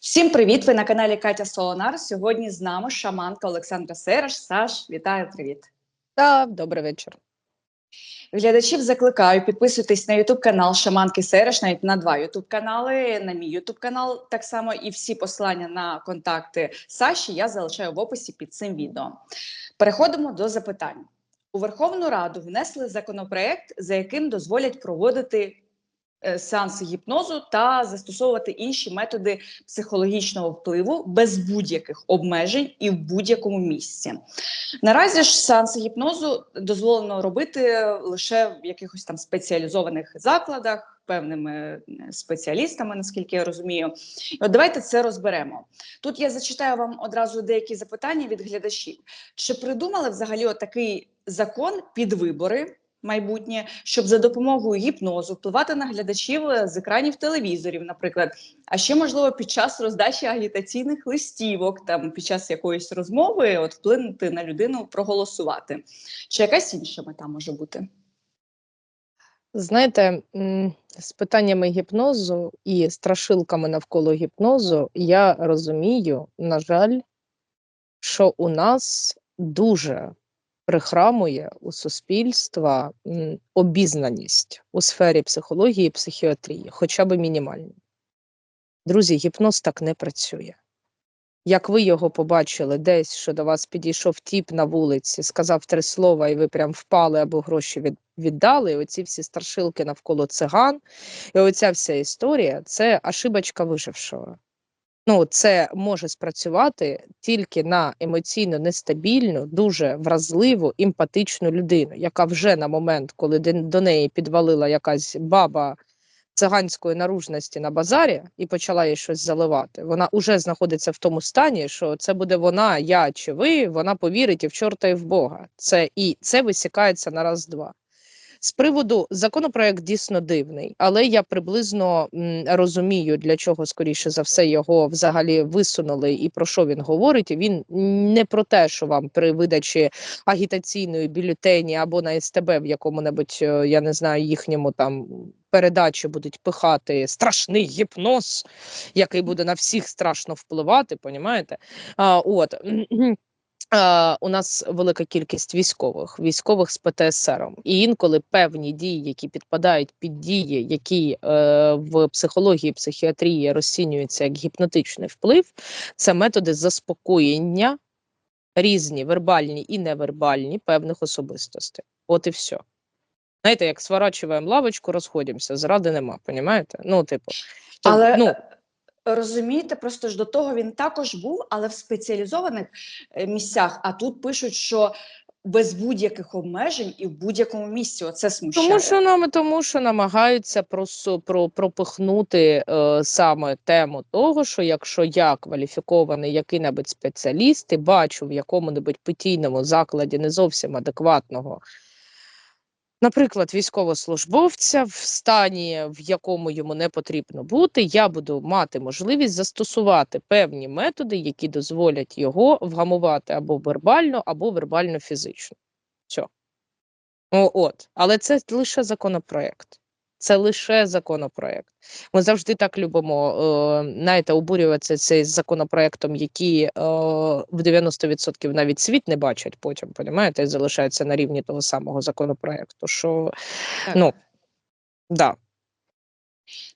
Всім привіт! Ви на каналі Катя Солонар. Сьогодні з нами шаманка Олександра Сераш. Саш, вітаю, привіт! Та добрий вечір. Глядачів закликаю підписуйтесь на Ютуб канал Шаманки Сереш, навіть на два Ютуб канали, на мій Ютуб канал так само. І всі посилання на контакти Саші я залишаю в описі під цим відео. Переходимо до запитань. У Верховну Раду внесли законопроект, за яким дозволять проводити сеанси гіпнозу та застосовувати інші методи психологічного впливу без будь-яких обмежень і в будь-якому місці. Наразі ж сеанси гіпнозу дозволено робити лише в якихось там спеціалізованих закладах, певними е, спеціалістами, наскільки я розумію. І от давайте це розберемо. Тут я зачитаю вам одразу деякі запитання від глядачів. Чи придумали взагалі отакий закон під вибори? Майбутнє, щоб за допомогою гіпнозу впливати на глядачів е, з екранів телевізорів, наприклад, а ще можливо під час роздачі агітаційних листівок, там під час якоїсь розмови, от вплинути на людину, проголосувати. Чи якась інша мета може бути? Знаєте, з питаннями гіпнозу і страшилками навколо гіпнозу я розумію, на жаль, що у нас дуже прихрамує у суспільства обізнаність у сфері психології і психіатрії, хоча б мінімальні. Друзі, гіпноз так не працює. Як ви його побачили десь, що до вас підійшов тіп на вулиці, сказав три слова, і ви прям впали або гроші від, віддали. Оці всі страшилки навколо циган, і оця вся історія це ошибочка вижившого. Ну, це може спрацювати тільки на емоційно нестабільну, дуже вразливу, емпатичну людину, яка вже на момент, коли до неї підвалила якась баба циганської наружності на базарі і почала їй щось заливати, вона вже знаходиться в тому стані, що це буде вона, я чи ви, вона повірить і в чорта і в Бога. Це і це висікається на раз-два. З приводу законопроект дійсно дивний, але я приблизно розумію, для чого скоріше за все його взагалі висунули і про що він говорить. Він не про те, що вам при видачі агітаційної бюлетені або на СТБ в якому-небудь, е, я не знаю, їхньому там передачі будуть пихати страшний гіпноз, який буде на всіх страшно впливати. Понімаєте? А, от. Е, у нас велика кількість військових, військових з ПТСР. І інколи певні дії, які підпадають під дії, які е, в психології психіатрії розцінюються як гіпнотичний вплив, це методи заспокоєння різні, вербальні і невербальні певних особистостей. От і все. Знаєте, як сворачуємо лавочку, розходимося, зради нема, понімаєте? Ну, типу, то, Але ну, розумієте, просто ж до того він також був, але в спеціалізованих е, місцях. А тут пишуть, що без будь-яких обмежень і в будь-якому місці. Оце смущає. Тому що нам тому, що намагаються просто про пропихнути е, саме тему того, що якщо я кваліфікований який-небудь спеціаліст і бачу в якому-небудь питійному закладі не зовсім адекватного, наприклад, військовослужбовця в стані, в якому йому не потрібно бути, я буду мати можливість застосувати певні методи, які дозволять його вгамувати або вербально, або вербально-фізично. Все. О, от, але це лише законопроект. Це лише законопроект. Ми завжди так любимо, е, знаєте, обурюватися цей законопроектом, які е, в 90% навіть світ не бачать потім, понімаєте, і залишаються на рівні того самого законопроекту. Що Так. ну да.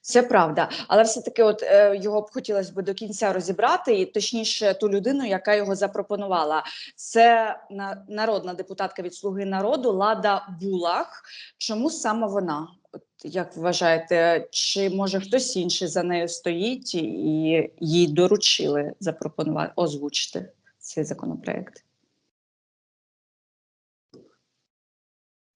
Це правда, але все-таки, от е, його б хотілося б до кінця розібрати, і точніше, ту людину, яка його запропонувала. Це на, народна депутатка від Слуги народу Лада Булах. Чому саме вона? Як вважаєте, чи може хтось інший за нею стоїть і їй доручили запропонувати озвучити цей законопроект?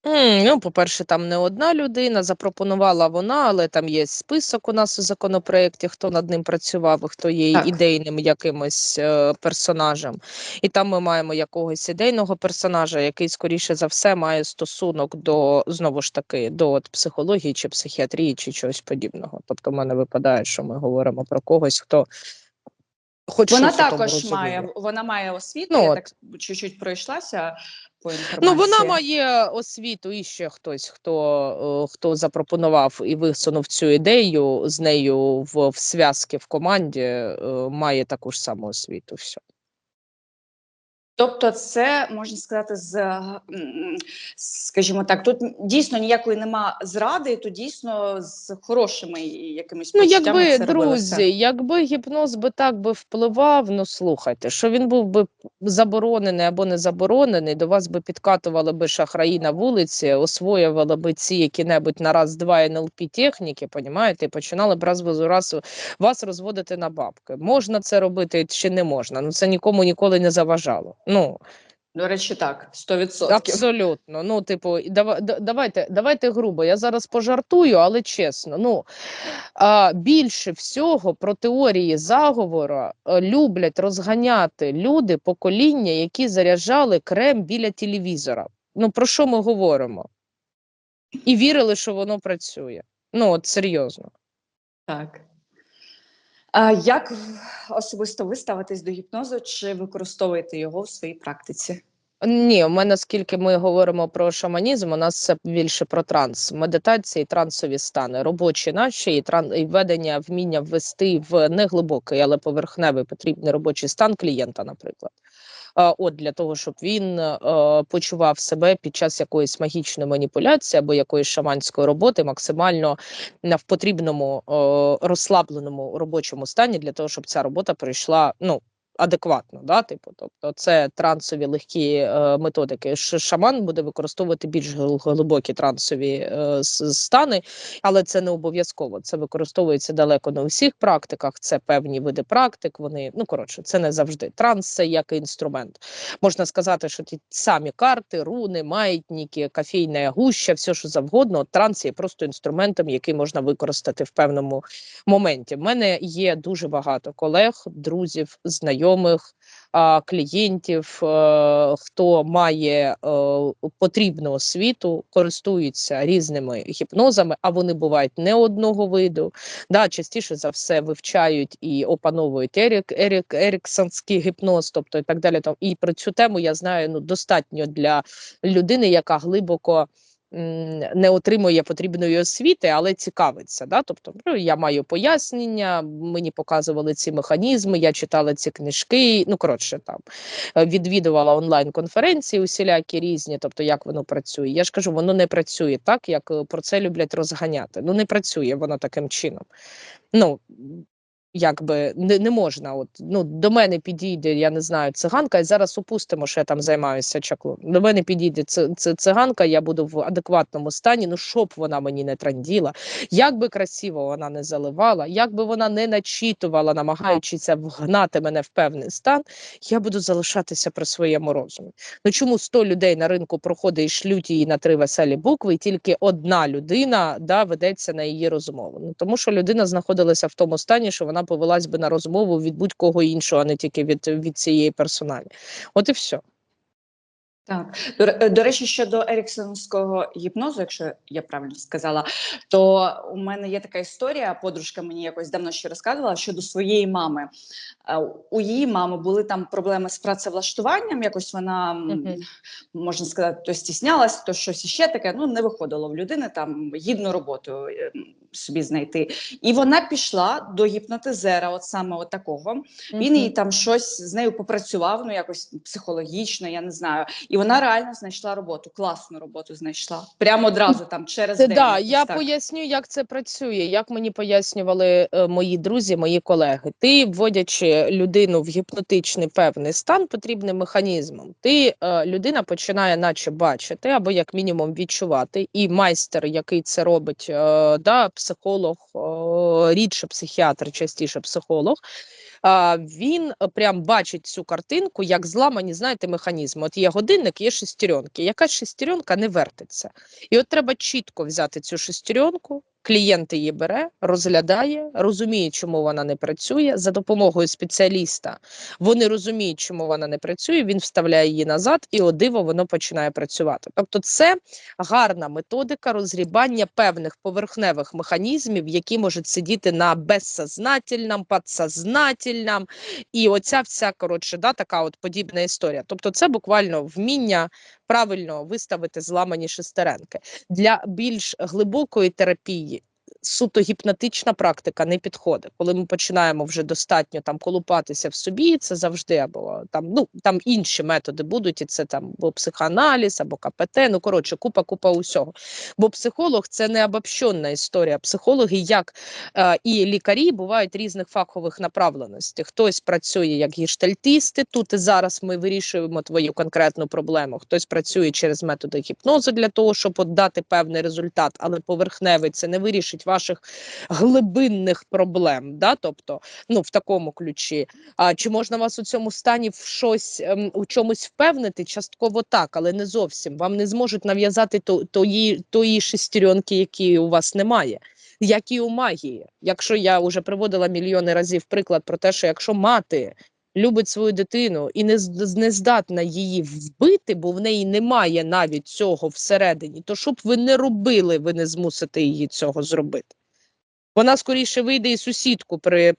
М, Ну, по-перше, там не одна людина запропонувала вона, але там є список у нас у законопроєкті, хто над ним працював, і хто є Так. ідейним якимось е, персонажем. І там ми маємо якогось ідейного персонажа, який, скоріше за все, має стосунок до знову ж таки до от, психології чи психіатрії, чи чогось подібного. Тобто, в мене випадає, що ми говоримо про когось, хто хоч Вона щось у тому також розуміє. має, вона має освіту, Ну, я от. так чуть-чуть пройшлася по інформації? Ну, вона має освіту і ще хтось, хто, е, хто запропонував і висунув цю ідею з нею в, в зв'язки в команді, е, має таку ж саму освіту. Все. Тобто, це можна сказати, з скажімо так, тут дійсно ніякої нема зради, тут дійсно з хорошими якимись Ну, почуттями якби, це робилося. друзі, якби гіпноз би так би впливав, ну слухайте, що він був би заборонений або не заборонений, до вас би підкатували би шахраї на вулиці, освоювали би ці які-небудь на раз-два НЛП техніки, понімаєте, і починали б раз в раз вас розводити на бабки. Можна це робити чи не можна? Ну це нікому ніколи не заважало. Ну До речі, так, 100%. Абсолютно. Ну, типу, і давайте, давайте грубо. Я зараз пожартую, але чесно. Ну а, більше всього про теорії заговору е, люблять розганяти люди, покоління, які заряджали крем біля телевізора. Ну про що ми говоримо? І вірили, що воно працює. Ну, от серйозно. Так. Як особисто ви ставитесь до гіпнозу, чи використовуєте його в своїй практиці? Ні, у мене скільки ми говоримо про шаманізм, у нас це більше про транс, медитації, трансові стани, робочі наші і тран і введення вміння ввести в неглибокий, але поверхневий потрібний робочий стан клієнта, наприклад. От для того, щоб він почував себе під час якоїсь магічної маніпуляції або якоїсь шаманської роботи максимально в потрібному розслабленому робочому стані, для того, щоб ця робота пройшла ну адекватно, да, типу, тобто це трансові легкі е, методики. Шаман буде використовувати більш глибокі трансові е, стани, але це не обов'язково. Це використовується далеко не у всіх практиках. Це певні види практик. Вони ну коротше, це не завжди. Транс це як інструмент. Можна сказати, що ті самі карти, руни, маятники, кофейна гуща, все що завгодно. Транс є просто інструментом, який можна використати в певному моменті. В мене є дуже багато колег, друзів, знайомих, а, клієнтів, е, хто має е, потрібну освіту, користуються різними гіпнозами, а вони бувають не одного виду. Да, частіше за все вивчають і опановують Ерік, Ерік, Еріксонський гіпноз, тобто і так далі. І про цю тему я знаю ну достатньо для людини, яка глибоко не отримує потрібної освіти, але цікавиться. Да? Тобто, ну, я маю пояснення, мені показували ці механізми, я читала ці книжки. Ну, коротше, там е, відвідувала онлайн-конференції усілякі різні, тобто як воно працює. Я ж кажу, воно не працює так, як е, про це люблять розганяти. Ну, не працює воно таким чином. Ну, якби не, не можна. От ну до мене підійде, я не знаю, циганка, і зараз опустимо, що я там займаюся чаклом. До мене підійде ци, ци, циганка, я буду в адекватному стані. Ну щоб вона мені не транділа, як би красиво вона не заливала, як би вона не начитувала, намагаючися вгнати мене в певний стан, я буду залишатися при своєму розумі. Ну чому 100 людей на ринку проходить і шлють її на три веселі букви, і тільки одна людина да, ведеться на її розмову? Ну тому що людина знаходилася в тому стані, що вона повелась би на розмову від будь-кого іншого, а не тільки від, від цієї персоналі. От і все. Так, до, до речі, щодо еріксонського гіпнозу, якщо я правильно сказала, то у мене є така історія. Подружка мені якось давно ще розказувала щодо своєї мами. Е, У її мами були там проблеми з працевлаштуванням. Якось вона Мгм. можна сказати, то стіснялась, то щось іще таке. Ну не виходило в людини там гідну роботу е, собі знайти. І вона пішла до гіпнотизера, от саме от такого. Він їй там щось з нею попрацював, ну якось психологічно, я не знаю. І вона реально знайшла роботу, класну роботу знайшла. Прямо одразу там через Це день. да, я так. поясню, як це працює, як мені пояснювали е, мої друзі, мої колеги. Ти, вводячи людину в гіпнотичний певний стан, потрібним механізмом, ти е, людина починає, наче бачити, або як мінімум відчувати, і майстер, який це робить, е, да, психолог, е, рідше психіатр, частіше психолог. Він е, прям бачить цю картинку, як зламані, знаєте, механізми. От є годинник, є шестеренки. Якась шестеренка не вертиться. І от треба чітко взяти цю шестеренку, клієнт її бере, розглядає, розуміє, чому вона не працює. За допомогою спеціаліста вони розуміють, чому вона не працює. Він вставляє її назад, і о диво воно починає працювати. Тобто, це гарна методика розгрібання певних поверхневих механізмів, які можуть сидіти на безсознательному, підсознательному, і оця вся коротше, да, така от подібна історія. Тобто, це буквально вміння правильно виставити зламані шестеренки. Для більш глибокої терапії суто гіпнотична практика не підходить. Коли ми починаємо вже достатньо там колупатися в собі, це завжди або там ну там інші методи будуть, і це там або психоаналіз, або КПТ. Ну коротше, купа, купа усього. Бо психолог це не обобщена історія. Психологи, як е, і лікарі, бувають різних фахових направленостей. Хтось працює як гештальтисти. Тут і зараз ми вирішуємо твою конкретну проблему. Хтось працює через методи гіпнозу для того, щоб дати певний результат, але поверхневий це не вирішить ваших глибинних проблем. Да? Тобто, ну в такому ключі. А чи можна вас у цьому стані в щось ем, у чомусь впевнити? Частково так, але не зовсім. Вам не зможуть нав'язати то, тої, тої шестеренки, які у вас немає. Як і у магії, якщо я вже приводила мільйони разів приклад про те, що якщо мати любить свою дитину і не, не здатна її вбити, бо в неї немає навіть цього всередині, то щоб ви не робили, ви не змусите її цього зробити. Вона скоріше вийде і сусідку при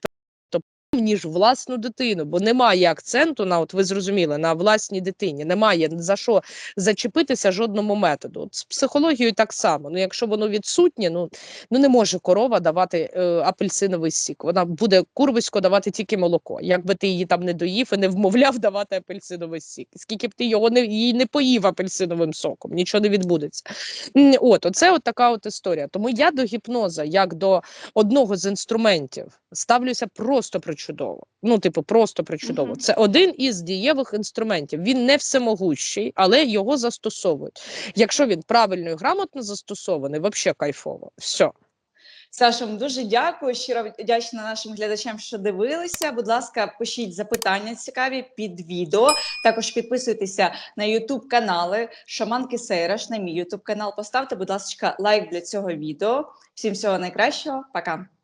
ніж власну дитину, бо немає акценту на от ви зрозуміли на власній дитині. Немає за що зачепитися жодному методу. От з психологією так само. Ну, якщо воно відсутнє, ну ну не може корова давати е, апельсиновий сік. Вона буде курвисько давати тільки молоко. Якби ти її там не доїв і не вмовляв давати апельсиновий сік. Скільки б ти його не її не поїв апельсиновим соком, нічого не відбудеться. От, оце от така от історія. Тому я до гіпноза, як до одного з інструментів, ставлюся просто причудово. Ну, типу, просто причудово. Мгм. Це один із дієвих інструментів. Він не всемогущий, але його застосовують. Якщо він правильно і грамотно застосований, взагалі кайфово. Все. Саша, дуже дякую. Щиро вдячна нашим глядачам, що дивилися. Будь ласка, пишіть запитання цікаві під відео. Також підписуйтеся на YouTube канали Шаманки Сейраш, на мій YouTube канал. Поставте, будь ласка, лайк для цього відео. Всім всього найкращого. Пока.